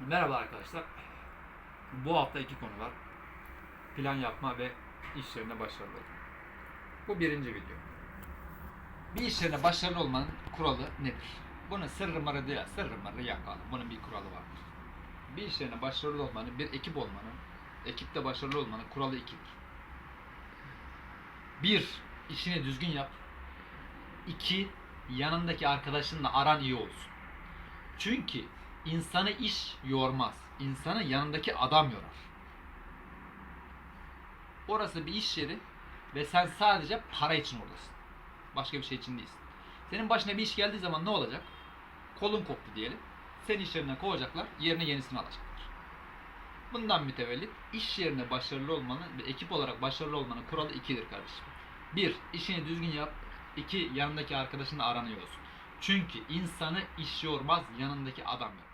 Merhaba arkadaşlar. Bu hafta iki konu var. Plan yapma ve iş yerine başarılı. Bu birinci video. Bir iş yerine başarılı olmanın kuralı nedir? Bunun sırrı marı değil, sırrı marı yakalım. Bunun bir kuralı vardır. Bir iş yerine başarılı olmanın, bir ekip olmanın, ekipte başarılı olmanın kuralı ikidir. Bir, işini düzgün yap. İki, yanındaki arkadaşınla aran iyi olsun. Çünkü insanı iş yormaz. İnsanı yanındaki adam yorar. Orası bir iş yeri ve sen sadece para için oradasın. Başka bir şey için değilsin. Senin başına bir iş geldiği zaman ne olacak? Kolun koptu diyelim. Seni iş yerinden kovacaklar, yerine yenisini alacaklar. Bundan mütevellit iş yerine başarılı olmanın ve ekip olarak başarılı olmanın kuralı ikidir kardeşim. Bir, işini düzgün yap. İki, yanındaki arkadaşınla aran iyi olsun. Çünkü insanı iş yormaz, yanındaki adam yorar.